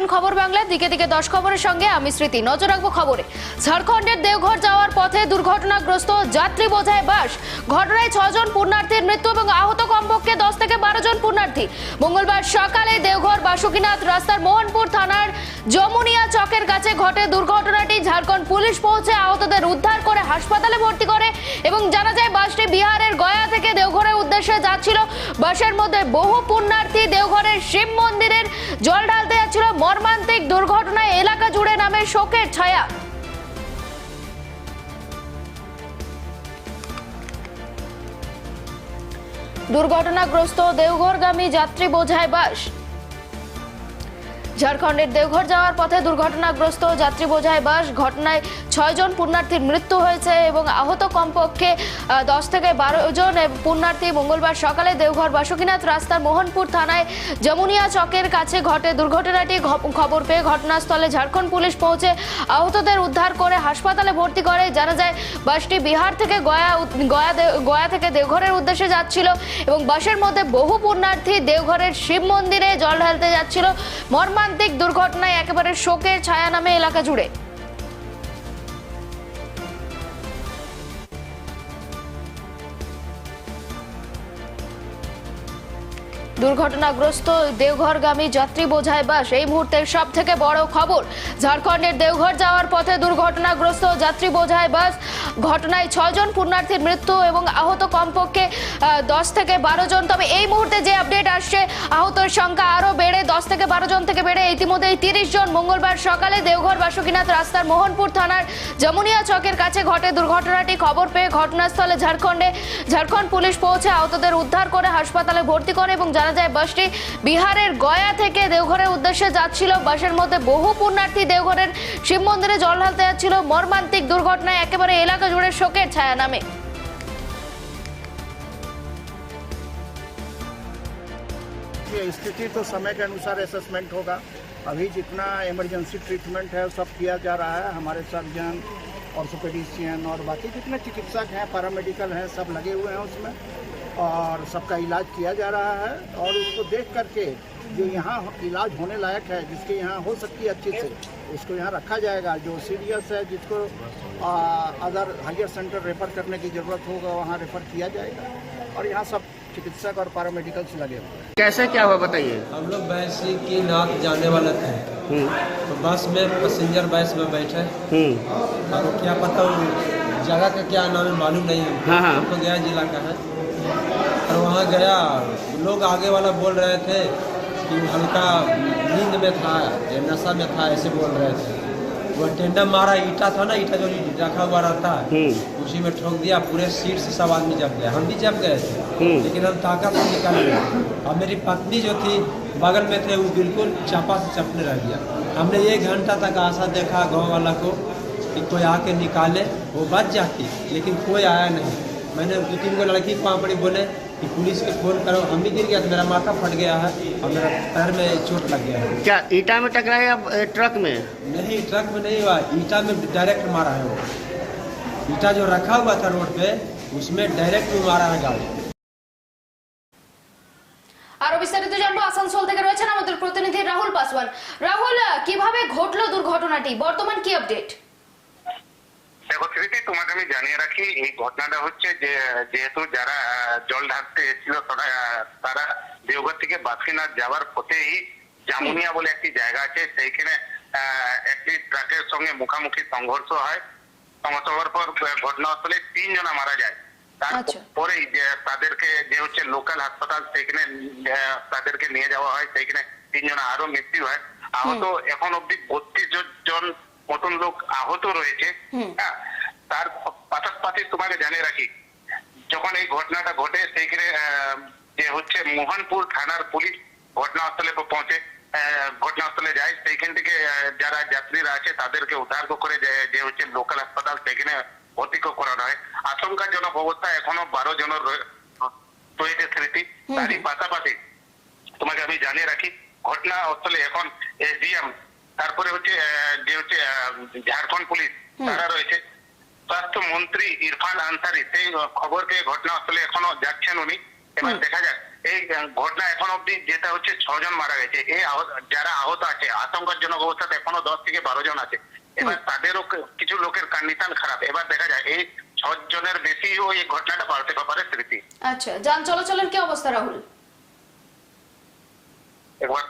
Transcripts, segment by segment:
দেখছেন খবর বাংলা দিকে দিকে দশ খবরের সঙ্গে আমি স্মৃতি। নজর রাখব খবরে। ঝাড়খণ্ডের দেওঘর যাওয়ার পথে দুর্ঘটনাগ্রস্ত যাত্রী বোঝায় বাস। ঘটনায় ছজন পুণ্যার্থীর মৃত্যু এবং আহত কমপক্ষে দশ থেকে বারো জন পুণ্যার্থী। মঙ্গলবার সকালে দেওঘর বাসুকিনাথ রাস্তার মোহনপুর থানার যমুনিয়া চকের কাছে ঘটে দুর্ঘটনাটি। ঝাড়খণ্ড পুলিশ পৌঁছে আহতদের উদ্ধার করে হাসপাতালে ভর্তি করে এবং জানা যায় বাসটি বিহারের গয়া থেকে দেওঘরের উদ্দেশ্যে যাচ্ছিল। বাসের মধ্যে বহু পুণ্যার্থী দেওঘরের শিব মন্দিরের জল ঢালতে মর্মান্তিক দুর্ঘটনায় এলাকা জুড়ে নামে শোকের ছায়া। দুর্ঘটনাগ্রস্ত দেওঘরগামী যাত্রী বোঝায় বাস। ঝাড়খণ্ডের দেওঘর যাওয়ার পথে দুর্ঘটনাগ্রস্ত যাত্রী বোঝায় বাস। ঘটনায় ছয়জন পুণ্যার্থীর মৃত্যু হয়েছে এবং আহত কমপক্ষে দশ থেকে বারো জন পুণ্যার্থী মঙ্গলবার সকালে দেওঘর বাসুকিনাথ রাস্তার মোহনপুর থানায় যমুনিয়া চকের কাছে ঘটে। দুর্ঘটনাটি খবর পেয়ে ঘটনাস্থলে ঝাড়খণ্ড পুলিশ পৌঁছে আহতদের উদ্ধার করে হাসপাতালে ভর্তি করে। জানা যায়, বাসটি বিহার থেকে গয়া গয়া গয়া থেকে দেওঘরের উদ্দেশ্যে যাচ্ছিল এবং বাসের মধ্যে বহু পুণ্যার্থী দেওঘরের শিব মন্দিরে জল ঢালতে যাচ্ছিল। মর্মান্তিক দুর্ঘটনায় একেবারে শোকের ছায়া নামে এলাকা জুড়ে। দুর্ঘটনাগ্রস্ত দেওঘরগামী যাত্রী বোঝায় বাস এই মুহূর্তের সব থেকে বড় খবর, ঝাড়খণ্ডের দেওঘর যাওয়ার পথে দুর্ঘটনাগ্রস্ত যাত্রী বোঝায় বাস। ঘটনায় ছয়জন পুণ্যার্থীর মৃত্যু এবং আহত কমপক্ষে দশ থেকে বারো জন। তবে এই মুহূর্তে যে আপডেট আসছে, আহতের সংখ্যা আরও বেড়ে, দশ থেকে বারো জন থেকে বেড়ে। ইতিমধ্যেই তিরিশ জন মঙ্গলবার সকালে দেওঘর বাসুকিনাথ রাস্তার মোহনপুর থানার যমুনিয়া চকের কাছে ঘটে। দুর্ঘটনাটি খবর পেয়ে ঘটনাস্থলে ঝাড়খণ্ডে, ঝাড়খণ্ড পুলিশ পৌঁছে আহতদের উদ্ধার করে হাসপাতালে ভর্তি করে এবং জানা যায় বাসটি বিহারের গয়া থেকে দেওঘরের উদ্দেশ্যে যাচ্ছিল বাসের মধ্যে বহু পুণ্যার্থী দেওঘরের শিব মন্দিরে জল ঢালতে যাচ্ছিল মর্মান্তিক দুর্ঘটনায় একেবারে এলাকা জুড়ে শোকের ছায়া নামে ये स्थिति तो समय के अनुसार असेसमेंट होगा अभी जितना इमरजेंसी ट्रीटमेंट है वो सब किया जा रहा है हमारे सर्जन ऑर्थोपेडिशियन और बाकी जितने चिकित्सक हैं पैरामेडिकल हैं सब लगे हुए हैं उसमें और सबका इलाज किया जा रहा है और उसको देख करके जो यहाँ इलाज होने लायक है जिसके यहाँ हो सकती है अच्छे से उसको यहाँ रखा जाएगा। जो सीरियस है जिसको अदर हायर सेंटर रेफर करने की ज़रूरत होगा वहाँ रेफर किया जाएगा। और यहाँ सब चिकित्सक और पैरामेडिकल्स लगे हुए हैं। कैसे क्या हुआ बताइए? हम लोग बैसी की नाक जाने वाले थे। तो बस में पैसेंजर बस में बैठे। हम्म। और क्या पता वो जगह का क्या नाम है मालूम नहीं है। हाँ, हाँ। हमको गया जिला का है। और वहाँ गया लोग आगे वाला बोल रहे थे कि हल्का नींद में था या नशा में था ऐसे बोल रहे थे। वो टेंडर मारा ईटा था ना ईटा जो रखा हुआ रहता। है हम्म। उसी में ठोक दिया पूरे सीट से सब आदमी जब गए। हम भी जब गए थे। हम्म। लेकिन हम ताकत से निकल गए। और मेरी पत्नी जो थी बगल में थे वो बिल्कुल चापा से चपने रह गया। हमने एक घंटा तक आशा देखा गाँव वाला को कि कोई आके निकाले वो बच जाती लेकिन कोई आया नहीं। मैंने दो तीन को लड़की को वहाँ पड़ी बोले कि पुलिस के फ़ोन करो हम भी गिर गया तो मेरा माथा फट गया है और मेरा पैर में चोट लग गया है। क्या ईटा में टकराया या ट्रक में? नहीं ट्रक में नहीं हुआ ईटा में डायरेक्ट मारा है वो। ईटा जो रखा हुआ था रोड पे उसमें डायरेक्ट में मारा है गाड़ी। আরও বিস্তারিত জানব আসানসোল থেকে রয়েছেন আমাদের প্রতিনিধি রাহুল পাসওয়ান। রাহুল, কীভাবে ঘটলো দুর্ঘটনাটি? বর্তমান কি আপডেট দেখো, স্মৃতি, তোমাকে আমি জানিয়ে রাখি, এই ঘটনাটা হচ্ছে যে, যেহেতু যারা জল ঢাকতে এসেছিল, তারা তারা দেওঘর থেকে বাসিনাথ যাওয়ার পথেই জামুনিয়া বলে একটি জায়গা আছে, সেইখানে একটি ট্রাকের সঙ্গে মুখামুখি সংঘর্ষ হয়। সংঘর্ষ হওয়ার পর, ঘটনাস্থলে তিনজনা মারা যায়। আচ্ছা। তারপরেই তাদেরকে যে হচ্ছে লোকাল হাসপাতাল সেখানে তাদেরকে নিয়ে যাওয়া হয় সেইখানে তিনজনা আরও মৃত্যু হয়। আহত এখন অব্দি বত্রিশ জন মতন লোক আহত রয়েছে। হ্যাঁ তার পাশাপাশি তোমাকে জানিয়ে রাখি যখন এই ঘটনাটা ঘটে সেইখানে যে হচ্ছে মোহনপুর থানার পুলিশ ঘটনাস্থলে পৌঁছে ঘটনাস্থলে যায়। সেইখান থেকে যারা যাত্রীরা আছে তাদেরকে উদ্ধার করে যে হচ্ছে লোকাল হাসপাতাল সেখানে ভর্তি করানো হয় আশঙ্কাজনক অবস্থা এখনও বারো জনের রয়েছে স্মৃতি। তারই পাশাপাশি তোমাকে আমি জানিয়ে রাখি ঘটনা স্থলে এখন এসডিএম তারপরে হচ্ছে যে হচ্ছে আহ, ঝাড়খণ্ড পুলিশ তারা রয়েছে। স্বাস্থ্য মন্ত্রী ইরফান আনসারি সেই খবর পেয়ে ঘটনাস্থলে এখনও যাচ্ছেন উনি। এবার দেখা যাক এই ঘটনা এখন অব্দি যেটা হচ্ছে ছজন মারা গেছে। এই যারা আহত আছে আতঙ্কজনক অবস্থাতে এখনও দশ থেকে বারো জন আছে। এবার তাদেরও কিছু লোকের কন্ডিশন খারাপ। এবার দেখা যায় এই ছজনের বেশিও এই ঘটনাটা পাল্টে ব্যাপারে স্মৃতি। আচ্ছা যান চলাচলের কি অবস্থা রাহুল? একবার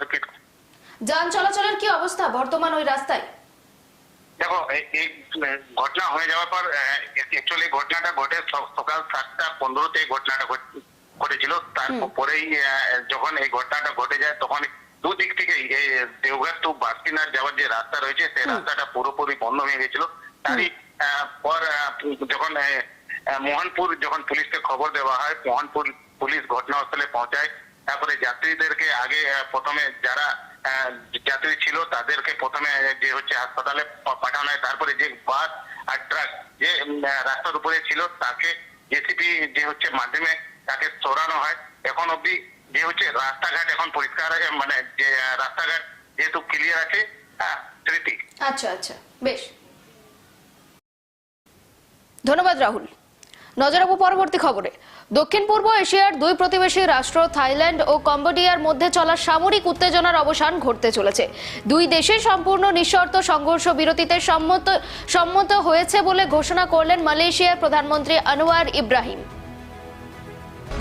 যান চলাচলের কি অবস্থা বর্তমান ওই রাস্তায়? দেখো এই ঘটনা হয়ে যাওয়ার পর অ্যাকচুয়ালি ঘটনাটা ঘটে সকাল সাতটা পনেরোতে এই ঘটনাটা ঘটেছিল। তারপরেই যখন এই ঘটনাটা ঘটে যায় তখন দুদিক থেকেই এই দেওঘর টু বাসকিনার যাওয়ার যে রাস্তা রয়েছে সেই রাস্তাটা পুরোপুরি বন্ধ হয়ে গেছিল। তারই পর যখন মোহনপুর যখন পুলিশকে খবর দেওয়া হয় মোহনপুর পুলিশ ঘটনাস্থলে পৌঁছায়। তারপরে যাত্রীদেরকে আগে প্রথমে যারা আহ, যাত্রী ছিল তাদেরকে প্রথমে যে হচ্ছে হাসপাতালে পাঠানো হয়। তারপরে যে বাস আর ট্রাক যে রাস্তার উপরে ছিল তাকে জেসিপি যে হচ্ছে মাধ্যমে তাকে সরানো হয়। এখন অবধি যে হচ্ছে রাস্তাঘাট এখন পরিষ্কার আছে মানে যে রাস্তাঘাট যেহেতু ক্লিয়ার আছে হ্যাঁ আচ্ছা আচ্ছা বেশ। ধন্যবাদ, রাহুল। নজর রাখব পরবর্তী খবরে। দক্ষিণ পূর্ব এশিয়ার দুই প্রতিবেশী রাষ্ট্র, থাইল্যান্ড ও কম্বোডিয়ার মধ্যে চলা সামরিক উত্তেজনার অবসান ঘটতে চলেছে। দুই দেশে সম্পূর্ণ নিঃশর্ত সংঘর্ষ বিরতিতে সম্মত সম্মত হয়েছে বলে ঘোষণা করলেন মালয়েশিয়ার প্রধানমন্ত্রী আনোয়ার ইব্রাহিম।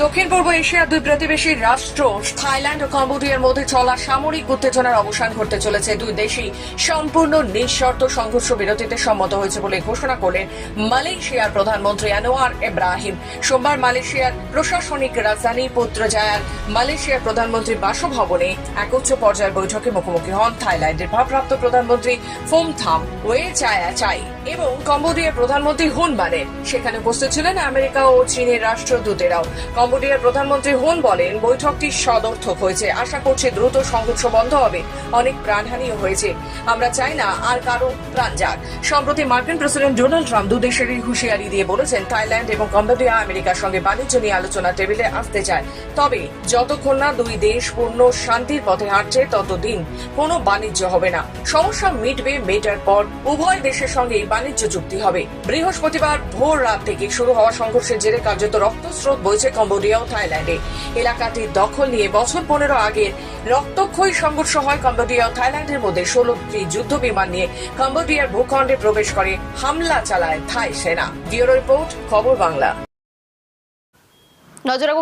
দক্ষিণ পূর্ব এশিয়ার দুই প্রতিবেশী রাষ্ট্র, থাইল্যান্ড ও কম্বোডিয়ার মধ্যে চলা সামরিক উত্তেজনার অবসান ঘটতে চলেছে। দুই দেশই সম্পূর্ণ নিঃশর্ত সংঘর্ষ বিরতিতে সম্মত হয়েছে বলে ঘোষণা করলেন মালয়েশিয়ার প্রধানমন্ত্রী আনোয়ার ইব্রাহিম। সোমবার মালয়েশিয়ার প্রশাসনিক রাজধানী পুত্রজায়ার মালয়েশিয়ার প্রধানমন্ত্রীর বাসভবনে এক উচ্চ পর্যায়ের বৈঠকে মুখোমুখি হন থাইল্যান্ডের ভারপ্রাপ্ত প্রধানমন্ত্রী ফোমথাম ওয়ে চায়া চাই এবং কম্বোডিয়ার প্রধানমন্ত্রী হুন বানের সেখানে উপস্থিত ছিলেন আমেরিকা ও চীনের রাষ্ট্রদূতেরাও। কম্বোডিয়ার প্রধানমন্ত্রী হুন বলেন, বৈঠকটি সদর্থক হয়েছে। আশা করছি দ্রুত সংঘর্ষ বন্ধ হবে। অনেক প্রাণহানিও হয়েছে। আমরা চাই না আর কারও প্রাণ যাক। সম্প্রতি মার্কিন প্রেসিডেন্ট ডোনাল্ড ট্রাম্প দুদেশেরই হুঁশিয়ারি দিয়ে বলেছেন, থাইল্যান্ড এবং কম্বোডিয়া আমেরিকার সঙ্গে বাণিজ্য নিয়ে আলোচনা টেবিলে আসতে চায়। তবে যতক্ষণ না দুই দেশ পূর্ণ শান্তির পথে হাঁটছে, ততদিন কোনো বাণিজ্য হবে না। সমস্যা মিটবে মেটার পর উভয় দেশের সঙ্গেই বাণিজ্য চুক্তি হবে। বৃহস্পতিবার ভোর রাত থেকে শুরু হওয়া সংঘর্ষের জেরে কার্যত রক্তস্রোত বইছে কম্বোডিয়া। ও থাইল্যান্ডে। এলাকাটি দখল নিয়ে বছর পনেরো আগের রক্তক্ষয়ী সংঘর্ষ হয় কম্বোডিয়া ও থাইল্যান্ডের মধ্যে। ষোলোটি যুদ্ধ বিমান নিয়ে কম্বোডিয়ার ভূখণ্ডে প্রবেশ করে হামলা চালায় থাই সেনা। ব্যুরো রিপোর্ট, খবর বাংলা।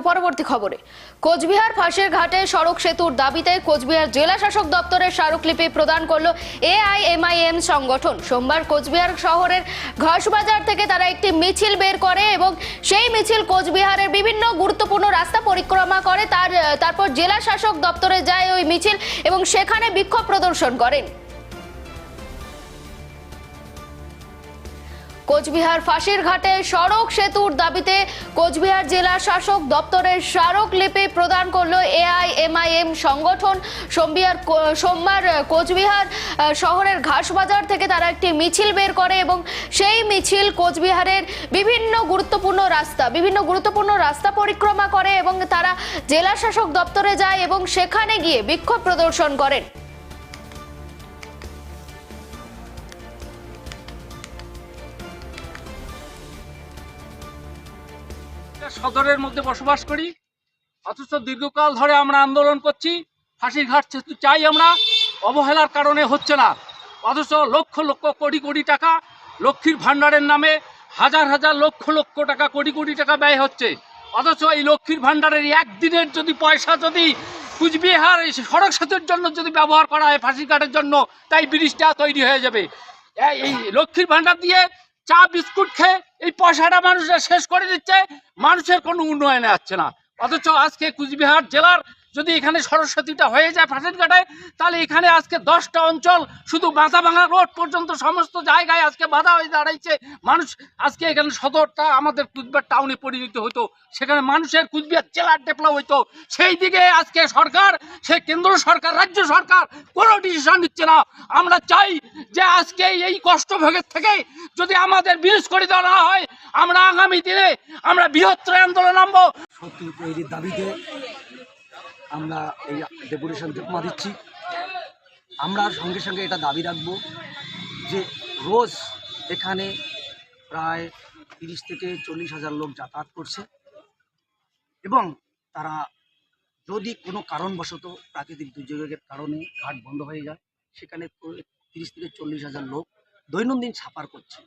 পরবর্তী খবরে। কোচবিহার সড়ক সেতুর দাবিতে কোচবিহার দপ্তরের স্মারকলিপি প্রদান সংগঠন। সোমবার কোচবিহার শহরের থেকে তারা একটি মিছিল বের করে এবং সেই মিছিল কোচবিহারের বিভিন্ন গুরুত্বপূর্ণ রাস্তা পরিক্রমা করে। তার, তারপর জেলা শাসক দপ্তরে যায় ওই মিছিল এবং সেখানে বিক্ষোভ প্রদর্শন করেন। কোচবিহার ফাঁসির ঘাটে সড়ক সেতুর দাবিতে কোচবিহার জেলা শাসক দপ্তরের স্মারকলিপি প্রদান করল এআইএমআইএম সংগঠন। সোমবিহার সোমবার কোচবিহার শহরের ঘাসবাজার থেকে তারা একটি মিছিল বের করে এবং সেই মিছিল কোচবিহারের বিভিন্ন গুরুত্বপূর্ণ রাস্তা, বিভিন্ন গুরুত্বপূর্ণ রাস্তা পরিক্রমা করে এবং তারা জেলা শাসক দপ্তরে যায় এবং সেখানে গিয়ে বিক্ষোভ প্রদর্শন করেন। সদরের মধ্যে বসবাস করি। অথচ দীর্ঘকাল ধরে আমরা আন্দোলন করছি। ফাঁসির ঘাট চাই আমরা, অবহেলার কারণে হচ্ছে না। অথচ লক্ষ লক্ষ কোটি কোটি টাকা লক্ষ্মীর ভাণ্ডারের নামে হাজার হাজার লক্ষ লক্ষ টাকা কোটি কোটি টাকা ব্যয় হচ্ছে। অথচ এই লক্ষ্মীর ভাণ্ডারের একদিনের যদি পয়সা যদি কুচবিহার এই সড়ক সেতুর জন্য যদি ব্যবহার করা হয় ফাঁসির ঘাটের জন্য, তাই ব্রিজটা তৈরি হয়ে যাবে। এই লক্ষ্মীর ভাণ্ডার দিয়ে চা, বিস্কুট খেয়ে এই পয়সাটা মানুষরা শেষ করে দিচ্ছে। মানুষের কোনো উন্নয়নে আসছে না। অথচ আজকে কুচবিহার জেলার যদি এখানে সরস্বতীটা হয়ে যায় ফাঁসির ঘাটে তাহলে এখানে আজকে দশটা অঞ্চল, শুধু বাঁধা ভাঙা রোড পর্যন্ত সমস্ত জায়গায় আজকে বাধা হয়ে দাঁড়াইছে। মানুষ, আজকে এখানে সদরটা আমাদের কুচবিহার টাউনে পরিণত হতো সেখানে মানুষের কুচবিহার জেলার ডেভেলপ হতো সেই দিকে আজকে সরকার সে কেন্দ্র সরকার, রাজ্য সরকার কোনো ডিসিশন নিচ্ছে না। আমরা চাই যে আজকে এই কষ্ট ভোগের থেকে যদি আমাদের বিরোধ করে দেওয়া না হয়, আমরা আগামী দিনে আমরা বৃহত্তর আন্দোলন নামবো। সত্যি তৈরির দাবিতে আমরা এই ডেপুটেশন জমা দিচ্ছি। আমরা সঙ্গে সঙ্গে এটা দাবি রাখব যে রোজ এখানে প্রায় তিরিশ থেকে চল্লিশ হাজার লোক যাতায়াত করছে এবং তারা যদি কোনো কারণবশত প্রাকৃতিক দুর্যোগের কারণে ঘাট বন্ধ হয়ে যায়, সেখানে তিরিশ থেকে চল্লিশ হাজার লোক দৈনন্দিন ছাপার করছে।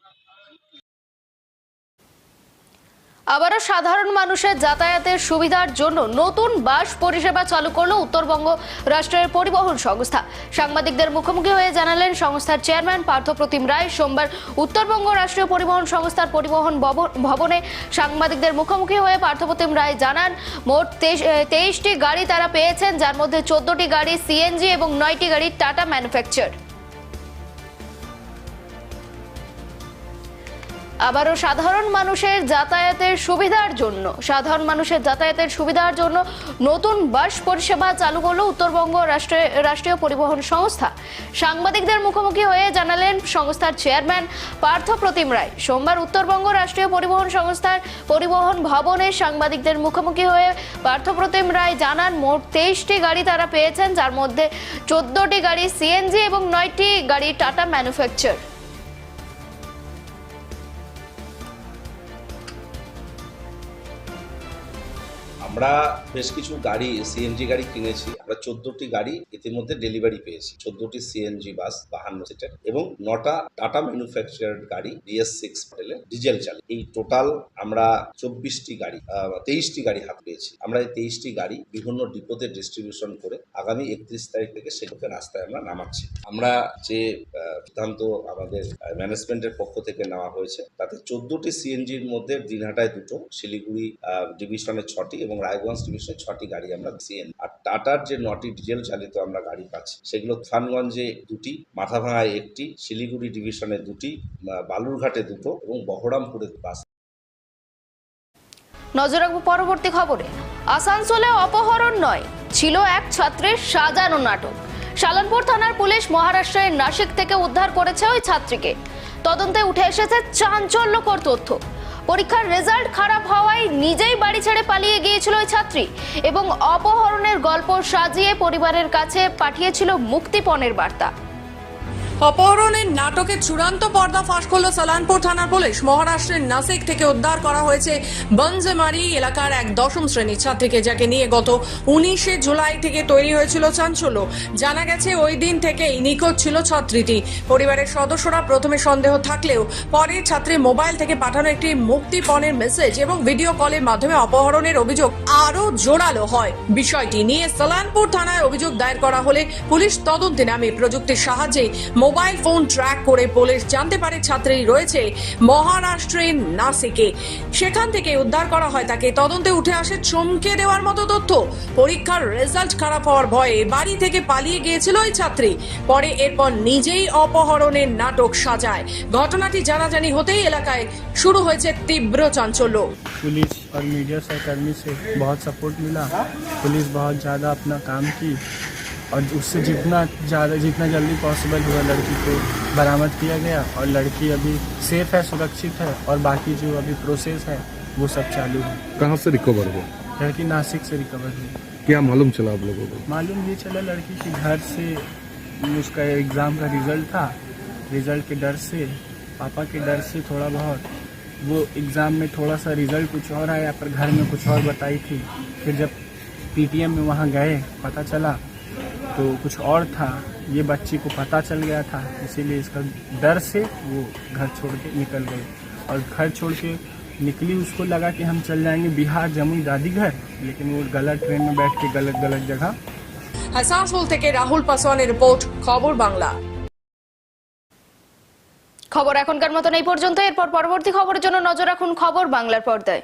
আবারও সাধারণ মানুষের যাতায়াতের সুবিধার জন্য নতুন বাস পরিষেবা চালু করল উত্তরবঙ্গ রাষ্ট্রের পরিবহন সংস্থা। সাংবাদিকদের মুখোমুখি হয়ে জানালেন সংস্থার চেয়ারম্যান পার্থপ্রতিম রায়। সোমবার উত্তরবঙ্গ রাষ্ট্রীয় পরিবহন সংস্থার পরিবহন ভব- ভবনে সাংবাদিকদের মুখোমুখি হয়ে পার্থপ্রতিম রায় জানান, মোট তেইশটি গাড়ি তারা পেয়েছেন, যার মধ্যে চোদ্দটি গাড়ি সিএনজি এবং নয়টি গাড়ি টাটা ম্যানুফ্যাকচার। আবারও সাধারণ মানুষের যাতায়াতের সুবিধার জন্য, সাধারণ মানুষের যাতায়াতের সুবিধার জন্য নতুন বাস পরিষেবা চালু করল উত্তরবঙ্গ রাষ্ট্রে- রাষ্ট্রীয় পরিবহন সংস্থা। সাংবাদিকদের মুখোমুখি হয়ে জানালেন সংস্থার চেয়ারম্যান পার্থ প্রতিম রায়। সোমবার উত্তরবঙ্গ রাষ্ট্রীয় পরিবহন সংস্থার পরিবহন ভবনে সাংবাদিকদের মুখোমুখি হয়ে পার্থ প্রতিম রায় জানান, মোট তেইশটি গাড়ি তারা পেয়েছেন, যার মধ্যে চোদ্দটি গাড়ি সিএনজি এবং নয়টি গাড়ি টাটা ম্যানুফ্যাকচার। আমরা বেশ কিছু গাড়ি সিএনজি গাড়ি কিনেছি। আমরা চোদ্দটি গাড়ি ইতিমধ্যে ডেলিভারি পেয়েছি। চোদ্দটি সিএনজি বাস, বাহান্ন সিটের এবং নটা টাটা ম্যানুফ্যাকচার গাড়ি ডিএস সিক্স মডেলের ডিজেল চালিত। এই টোটাল আমরা চব্বিশটি গাড়ি তেইশটি গাড়ি হাত পেয়েছি। আমরা এই তেইশটি গাড়ি বিভিন্ন ডিপোতে ডিস্ট্রিবিউশন করে আগামী একত্রিশ তারিখ থেকে সেগুলোকে রাস্তায় আমরা নামাচ্ছি। আমরা যে সিদ্ধান্ত আমাদের ম্যানেজমেন্টের পক্ষ থেকে নেওয়া হয়েছে, তাতে চোদ্দটি সিএনজির মধ্যে দিনহাটায় দুটো, শিলিগুড়ি ডিভিশনে ছটি এবং রায়গঞ্জ ডিভিশনে ছটি গাড়ি আমরা সিএন আর টাটার যে নটি ডিজেল চালিত আমরা গাড়ি পাচ্ছি, সেগুলো থানগঞ্জে দুটি মাথাভাঙায় একটি শিলিগুড়ি ডিভিশনে দুটি বালুরঘাটে দুটো এবং বহরমপুরে বাস। নজর রাখব পরবর্তী খবরে। আসানসোলে অপহরণ নয়, ছিল এক ছাত্রের সাজানো নাটক। শালনপুর থানার পুলিশ মহারাষ্ট্রের নাসিক থেকে উদ্ধার করেছে ওই ছাত্রীকে। তদন্তে উঠে এসেছে চাঞ্চল্যকর তথ্য। পরীক্ষার রেজাল্ট খারাপ হওয়ায় নিজেই বাড়ি ছেড়ে পালিয়ে গিয়েছিল ওই ছাত্রী এবং অপহরণের গল্প সাজিয়ে পরিবারের কাছে পাঠিয়েছিল মুক্তিপণের বার্তা। অপহরণের নাটকের চূড়ান্ত পর্দা ফাঁস করল সালানপুর থানার পুলিশ। মহারাষ্ট্রের নাসিক থেকে উদ্ধার করা হয়েছে বঞ্জমারি এলাকার এক দশম শ্রেণির ছাত্রীকে, যাকে নিয়ে গত উনিশে জুলাই থেকে তৈরি হয়েছিল চাঞ্চল্য। জানা গেছে, ওই দিন থেকেই নিখোঁজ ছিল ছাত্রীটি। পরিবারের সদস্যরা প্রথমে সন্দেহ থাকলেও পরে ছাত্রীর মোবাইল থেকে পাঠানো একটি মুক্তিপণের মেসেজ এবং ভিডিও কলের মাধ্যমে অপহরণের অভিযোগ আরও জোরালো হয়। বিষয়টি নিয়ে সালানপুর থানায় অভিযোগ দায়ের করা হলে পুলিশ তদন্তে নামে প্রযুক্তির সাহায্যে মোবাইল ফোন ট্র্যাক করে পুলিশ জানতে পারে ছাত্রী রয়েছে মহারাষ্ট্রের নাসিকে সেখান থেকে উদ্ধার করা হয় তাকে তদন্তে উঠে আসে চমকে দেওয়ার মতো তথ্য পরীক্ষার রেজাল্ট খারাপ হওয়ার ভয়ে বাড়ি থেকে পালিয়ে গিয়েছিল ওই ছাত্রী পরে এরপর নিজেই অপহরণের নাটক সাজায় ঘটনাটি জানাজানি হতেই এলাকায় শুরু হয়েছে তীব্র চাঞ্চল্য पुलिस और मीडिया सहकर्मी से बहुत सपोर्ट मिला पुलिस बहुत ज़्यादा अपना काम की और उससे जितना ज़्यादा जितना जल्दी पॉसिबल हुआ लड़की को बरामद किया गया और लड़की अभी सेफ़ है सुरक्षित है और बाकी जो अभी प्रोसेस है वो सब चालू है। कहाँ से रिकवर हुआ? लड़की नासिक से रिकवर हुई। क्या मालूम चला आप लोगों को? मालूम ये चला लड़की के घर से उसका एग्ज़ाम का रिज़ल्ट था। रिज़ल्ट के डर से पापा के डर से थोड़ा बहुत वो एग्ज़ाम में थोड़ा सा रिज़ल्ट कुछ और आया पर घर में कुछ और बताई थी। फिर जब पीटीएम में वहाँ गए पता चला तो कुछ और था ये बच्ची को पता चल गया था इसीलिए इसका डर से वो घर छोड़ के निकल गए और घर छोड़ के निकली उसको लगा कि हम चल जाएंगे बिहार जमुई दादी घर लेकिन वो गलत ट्रेन में बैठ के गलत गलत जगह হাসানসোল থেকে রাহুল পাসওয়ানের রিপোর্ট খবর বাংলা খবর এখনকার মতন এই পর্যন্ত এরপর পরবর্তী খবরের জন্য নজর রাখুন খবর বাংলার পর্দায়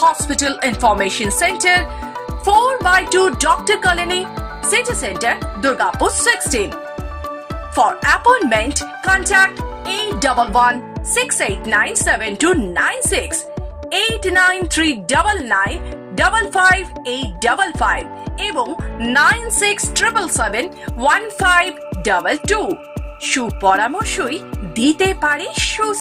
hospital information centre four by two doctor colony city centre Durgapur sixteen For appointment, contact 811 689 7296 eight nine three double nine double five eight double five এবং nine six triple seven one five double two সুপরামর্শই দিতে পারে সুস্থ